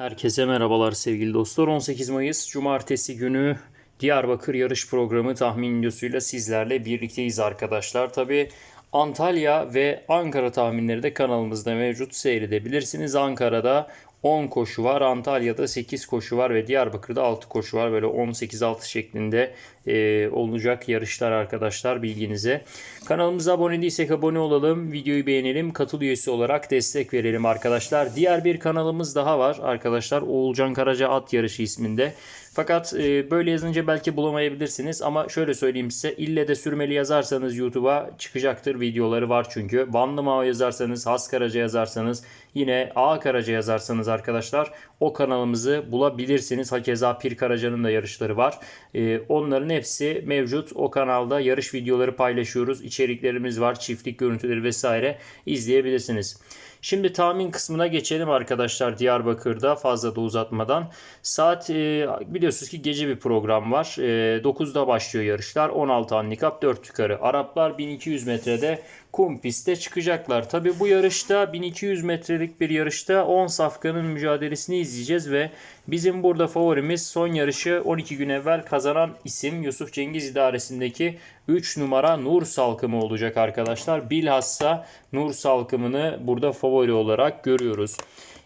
Herkese merhabalar sevgili dostlar. 18 Mayıs Cumartesi günü Diyarbakır yarış programı tahmin videosuyla sizlerle birlikteyiz arkadaşlar. Tabi Antalya ve Ankara tahminleri de kanalımızda mevcut seyredebilirsiniz. Ankara'da 10 koşu var, Antalya'da 8 koşu var ve Diyarbakır'da 6 koşu var. Böyle 18-6 şeklinde e, olacak yarışlar arkadaşlar bilginize. Kanalımıza abone değilsek abone olalım, videoyu beğenelim, katıl üyesi olarak destek verelim arkadaşlar. Diğer bir kanalımız daha var arkadaşlar. Oğulcan Karaca At Yarışı isminde. Fakat e, böyle yazınca belki bulamayabilirsiniz ama şöyle söyleyeyim size ille de sürmeli yazarsanız YouTube'a çıkacaktır videoları var çünkü. Vanlı Mao yazarsanız, Has Karaca yazarsanız, yine A Karaca yazarsanız arkadaşlar o kanalımızı bulabilirsiniz. Hakeza Pir Karaca'nın da yarışları var. E, onların hepsi mevcut. O kanalda yarış videoları paylaşıyoruz. İçeriklerimiz var. Çiftlik görüntüleri vesaire izleyebilirsiniz. Şimdi tahmin kısmına geçelim arkadaşlar Diyarbakır'da fazla da uzatmadan. Saat e, biliyorsunuz ki gece bir program var. E, 9'da başlıyor yarışlar. 16 handikap 4 yukarı. Araplar 1200 metrede kum pistte çıkacaklar. Tabi bu yarışta 1200 metrelik bir yarışta 10 safkanın mücadelesini izleyeceğiz ve bizim burada favorimiz son yarışı 12 gün evvel kazanan isim Yusuf Cengiz idaresindeki 3 numara Nur Salkımı olacak arkadaşlar. Bilhassa Nur Salkımını burada favori olarak görüyoruz.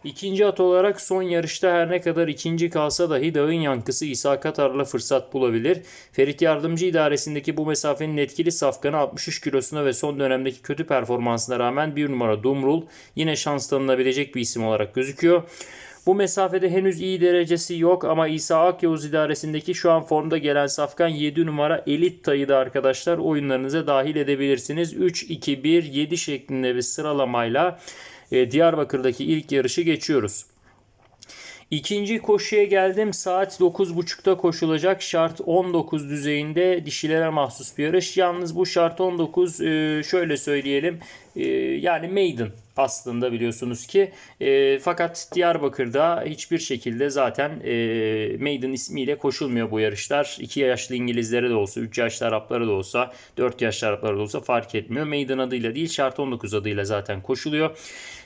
İkinci at olarak son yarışta her ne kadar ikinci kalsa dahi dağın yankısı İsa Katar'la fırsat bulabilir. Ferit Yardımcı idaresindeki bu mesafenin etkili safkanı 63 kilosuna ve son dönemdeki kötü performansına rağmen bir numara Dumrul yine şans tanınabilecek bir isim olarak gözüküyor. Bu mesafede henüz iyi derecesi yok ama İsa Akyavuz idaresindeki şu an formda gelen safkan 7 numara elit tayı arkadaşlar oyunlarınıza dahil edebilirsiniz. 3-2-1-7 şeklinde bir sıralamayla Diyarbakır'daki ilk yarışı geçiyoruz. İkinci koşuya geldim. Saat 9.30'da koşulacak. Şart 19 düzeyinde dişilere mahsus bir yarış. Yalnız bu şart 19 e, şöyle söyleyelim. E, yani maiden aslında biliyorsunuz ki. E, fakat Diyarbakır'da hiçbir şekilde zaten e, Maiden ismiyle koşulmuyor bu yarışlar. 2 yaşlı İngilizlere de olsa, 3 yaşlı Araplara da olsa, 4 yaşlı Araplara da olsa fark etmiyor. Maiden adıyla değil, şart 19 adıyla zaten koşuluyor.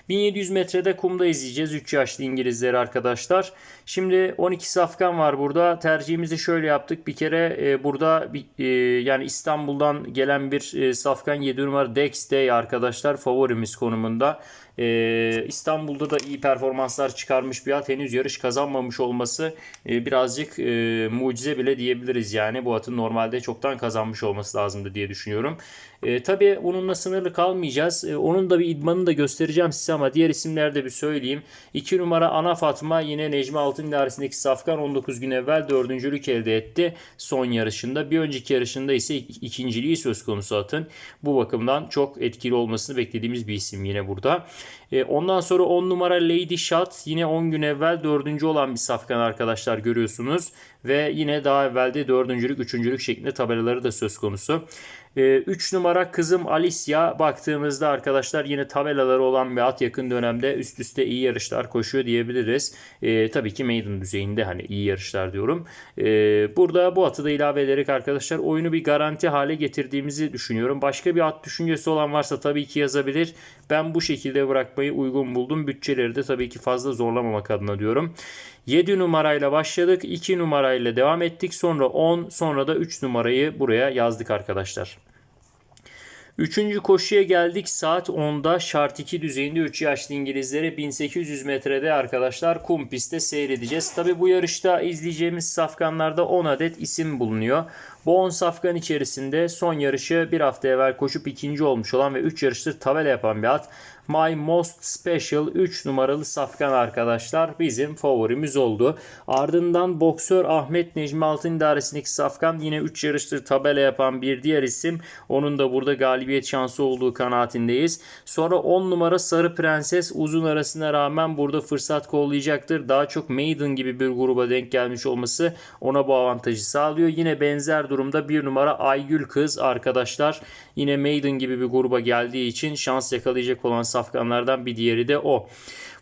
1700 metrede kumda izleyeceğiz 3 yaşlı İngilizleri arkadaşlar. Şimdi 12 safkan var burada. Tercihimizi şöyle yaptık. Bir kere e, burada e, yani İstanbul'dan gelen bir e, safkan 7 numara Dex Day arkadaşlar favorimiz konumunda. Ee, İstanbul'da da iyi performanslar çıkarmış bir at. Henüz yarış kazanmamış olması e, birazcık e, mucize bile diyebiliriz. Yani bu atın normalde çoktan kazanmış olması lazımdı diye düşünüyorum. E, tabii onunla sınırlı kalmayacağız. E, onun da bir idmanını da göstereceğim size ama diğer isimleri de bir söyleyeyim. 2 numara Ana Fatma yine Necmi Altın idaresindeki Safkan 19 gün evvel dördüncülük elde etti son yarışında. Bir önceki yarışında ise ikinciliği söz konusu atın. Bu bakımdan çok etkili olmasını beklediğimiz bir isim yine burada. E, ondan sonra 10 numara Lady Shot yine 10 gün evvel dördüncü olan bir safkan arkadaşlar görüyorsunuz. Ve yine daha evvelde dördüncülük, üçüncülük şeklinde tabelaları da söz konusu. 3 ee, numara kızım Alicia baktığımızda arkadaşlar yine tabelaları olan bir at yakın dönemde üst üste iyi yarışlar koşuyor diyebiliriz. E, tabii ki maiden düzeyinde hani iyi yarışlar diyorum. E, burada bu atı da ilave ederek arkadaşlar oyunu bir garanti hale getirdiğimizi düşünüyorum. Başka bir at düşüncesi olan varsa tabii ki yazabilir. Ben bu şekilde bırakmayı uygun buldum. Bütçeleri de tabii ki fazla zorlamamak adına diyorum. 7 numarayla başladık. 2 numarayla devam ettik. Sonra 10 sonra da 3 numarayı buraya yazdık arkadaşlar. Üçüncü koşuya geldik. Saat 10'da şart 2 düzeyinde 3 yaşlı İngilizleri 1800 metrede arkadaşlar kum pistte seyredeceğiz. Tabi bu yarışta izleyeceğimiz safkanlarda 10 adet isim bulunuyor. Bu 10 safkan içerisinde son yarışı bir hafta evvel koşup ikinci olmuş olan ve 3 yarıştır tabela yapan bir at. My Most Special 3 numaralı safkan arkadaşlar bizim favorimiz oldu. Ardından boksör Ahmet Necmi Altın idaresindeki safkan yine 3 yarıştır tabela yapan bir diğer isim. Onun da burada galibiyet şansı olduğu kanaatindeyiz. Sonra 10 numara Sarı Prenses uzun arasına rağmen burada fırsat kollayacaktır. Daha çok Maiden gibi bir gruba denk gelmiş olması ona bu avantajı sağlıyor. Yine benzer durumda bir numara Aygül Kız arkadaşlar. Yine Maiden gibi bir gruba geldiği için şans yakalayacak olan safkanlardan bir diğeri de o.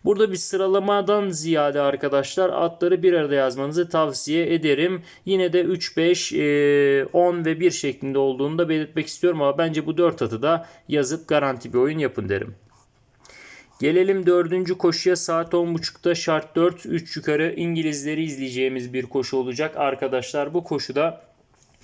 Burada bir sıralamadan ziyade arkadaşlar atları bir arada yazmanızı tavsiye ederim. Yine de 3, 5, 10 ve 1 şeklinde olduğunu da belirtmek istiyorum ama bence bu 4 atı da yazıp garanti bir oyun yapın derim. Gelelim dördüncü koşuya saat 10.30'da şart 4 3 yukarı İngilizleri izleyeceğimiz bir koşu olacak arkadaşlar. Bu koşuda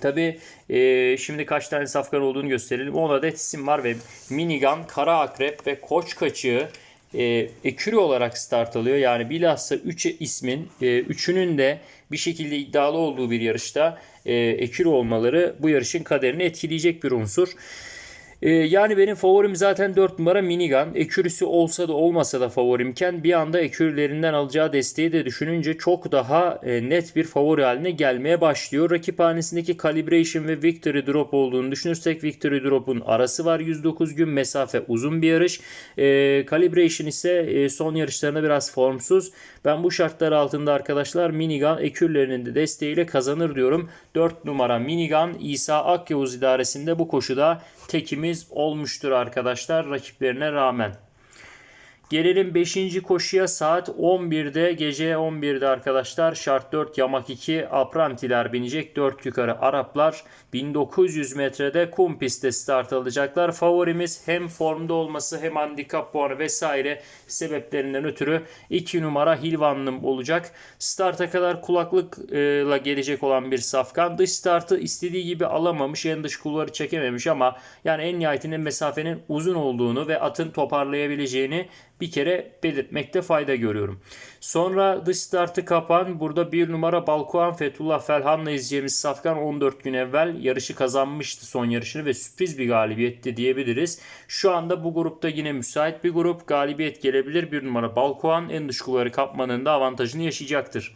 Tabi e, şimdi kaç tane safkan olduğunu gösterelim. 10 adet isim var ve Minigun, Kara Akrep ve Koç Kaçığı e, ekürü olarak start alıyor. Yani bilhassa 3 ismin 3'ünün de bir şekilde iddialı olduğu bir yarışta e, ekürü olmaları bu yarışın kaderini etkileyecek bir unsur. Ee, yani benim favorim zaten 4 numara minigun. Ekürüsü olsa da olmasa da favorimken bir anda ekürlerinden alacağı desteği de düşününce çok daha e, net bir favori haline gelmeye başlıyor. Rakip hanesindeki Calibration ve Victory Drop olduğunu düşünürsek Victory Drop'un arası var 109 gün mesafe uzun bir yarış. E, Calibration ise e, son yarışlarında biraz formsuz. Ben bu şartlar altında arkadaşlar minigun ekürlerinin de desteğiyle kazanır diyorum. 4 numara minigun İsa Akyavuz idaresinde bu koşuda olmuştur arkadaşlar rakiplerine rağmen. Gelelim 5. koşuya saat 11'de gece 11'de arkadaşlar şart 4 yamak 2 aprantiler binecek 4 yukarı Araplar 1900 metrede kum pistte start alacaklar. Favorimiz hem formda olması hem handikap puanı vesaire sebeplerinden ötürü 2 numara Hilvanlım olacak. Starta kadar kulaklıkla gelecek olan bir safkan. Dış startı istediği gibi alamamış. En dış kulvarı çekememiş ama yani en nihayetinde mesafenin uzun olduğunu ve atın toparlayabileceğini bir kere belirtmekte fayda görüyorum. Sonra dış startı kapan. Burada bir numara Balkuan Fethullah Felhan'la izleyeceğimiz Safkan 14 gün evvel yarışı kazanmıştı son yarışını ve sürpriz bir galibiyetti diyebiliriz. Şu anda bu grupta yine müsait bir grup. Galibiyet gelebilir. Bir numara Balkuan en dış kulvarı kapmanın da avantajını yaşayacaktır.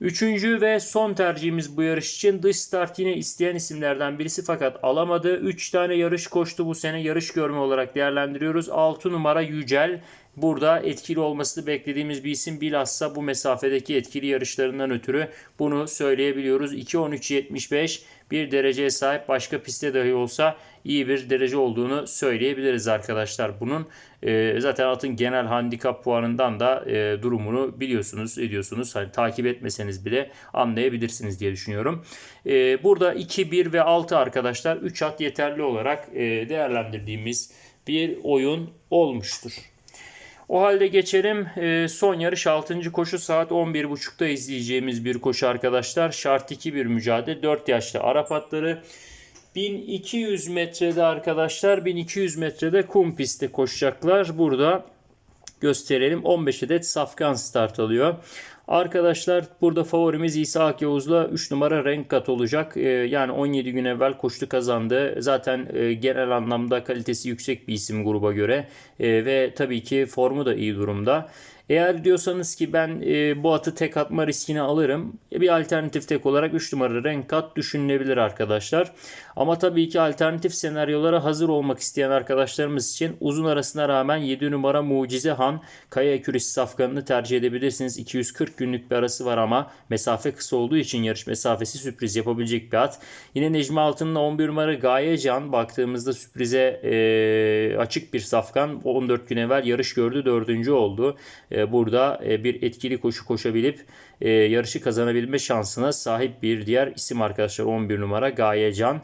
Üçüncü ve son tercihimiz bu yarış için dış start yine isteyen isimlerden birisi fakat alamadı. 3 tane yarış koştu bu sene yarış görme olarak değerlendiriyoruz. 6 numara Yücel burada etkili olmasını beklediğimiz bir isim bilhassa bu mesafedeki etkili yarışlarından ötürü bunu söyleyebiliyoruz. 2.13.75 bir dereceye sahip başka pistte dahi olsa iyi bir derece olduğunu söyleyebiliriz arkadaşlar. Bunun e, zaten atın genel handikap puanından da e, durumunu biliyorsunuz, ediyorsunuz. Hani takip etmeseniz bile anlayabilirsiniz diye düşünüyorum. E, burada 2, 1 ve 6 arkadaşlar 3 at yeterli olarak e, değerlendirdiğimiz bir oyun olmuştur. O halde geçelim e, son yarış 6. koşu saat 11.30'da izleyeceğimiz bir koşu arkadaşlar. Şart 2 bir mücadele 4 yaşlı Arap atları. 1200 metrede arkadaşlar 1200 metrede kum pistte koşacaklar. Burada gösterelim 15 adet safkan start alıyor. Arkadaşlar burada favorimiz İsa Akyavuz'la 3 numara renk kat olacak. Ee, yani 17 gün evvel koştu kazandı. Zaten e, genel anlamda kalitesi yüksek bir isim gruba göre. E, ve tabii ki formu da iyi durumda. Eğer diyorsanız ki ben e, bu atı tek atma riskini alırım. Bir alternatif tek olarak 3 numara renk kat düşünülebilir arkadaşlar. Ama tabii ki alternatif senaryolara hazır olmak isteyen arkadaşlarımız için uzun arasına rağmen 7 numara Mucize Han Kaya Ekürisi safkanını tercih edebilirsiniz. 240 günlük bir arası var ama mesafe kısa olduğu için yarış mesafesi sürpriz yapabilecek bir at. Yine Necmi Altın'ın 11 numara Gaye Can baktığımızda sürprize e, açık bir safkan. 14 gün evvel yarış gördü. Dördüncü oldu. E, burada e, bir etkili koşu koşabilip e, yarışı kazanabilme şansına sahip bir diğer isim arkadaşlar 11 numara Gaye Can.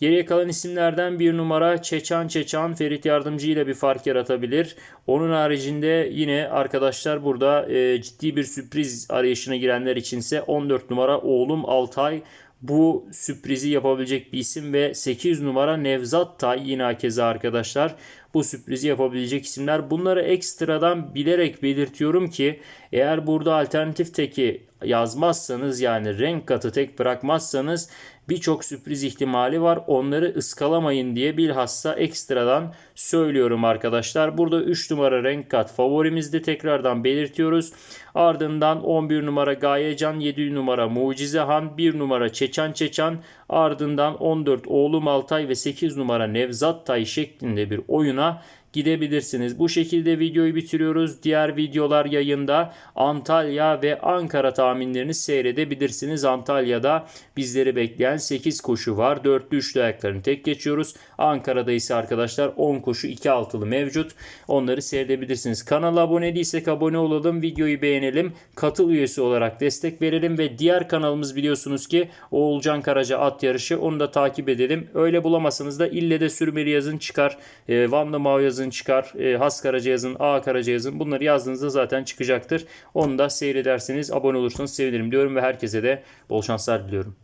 Geriye kalan isimlerden bir numara Çeçan Çeçan Ferit Yardımcı ile bir fark yaratabilir. Onun haricinde yine arkadaşlar burada e, ciddi bir sürpriz arayışına girenler içinse 14 numara oğlum Altay bu sürprizi yapabilecek bir isim ve 8 numara Nevzat Tay yine keza arkadaşlar bu sürprizi yapabilecek isimler. Bunları ekstradan bilerek belirtiyorum ki eğer burada alternatif teki yazmazsanız yani renk katı tek bırakmazsanız birçok sürpriz ihtimali var. Onları ıskalamayın diye bilhassa ekstradan söylüyorum arkadaşlar. Burada 3 numara renk kat favorimizde tekrardan belirtiyoruz. Ardından 11 numara Gayecan, 7 numara Mucizehan, 1 numara Çeçen Çeçen, ardından 14 Oğlum Altay ve 8 numara Nevzat Tay şeklinde bir oyuna gidebilirsiniz. Bu şekilde videoyu bitiriyoruz. Diğer videolar yayında Antalya ve Ankara tahminlerini seyredebilirsiniz. Antalya'da bizleri bekleyen 8 koşu var. 4'lü 3'lü ayaklarını tek geçiyoruz. Ankara'da ise arkadaşlar 10 koşu 2 altılı mevcut. Onları seyredebilirsiniz. Kanala abone değilsek abone olalım. Videoyu beğenelim. Katıl üyesi olarak destek verelim ve diğer kanalımız biliyorsunuz ki Oğulcan Karaca at yarışı. Onu da takip edelim. Öyle bulamazsanız da ille de sürmeli yazın çıkar. E, Vanlı Mav yazın Karacayaz'ın çıkar. E, Has Karacayaz'ın, A Karacayaz'ın bunları yazdığınızda zaten çıkacaktır. Onu da seyrederseniz abone olursanız sevinirim diyorum ve herkese de bol şanslar diliyorum.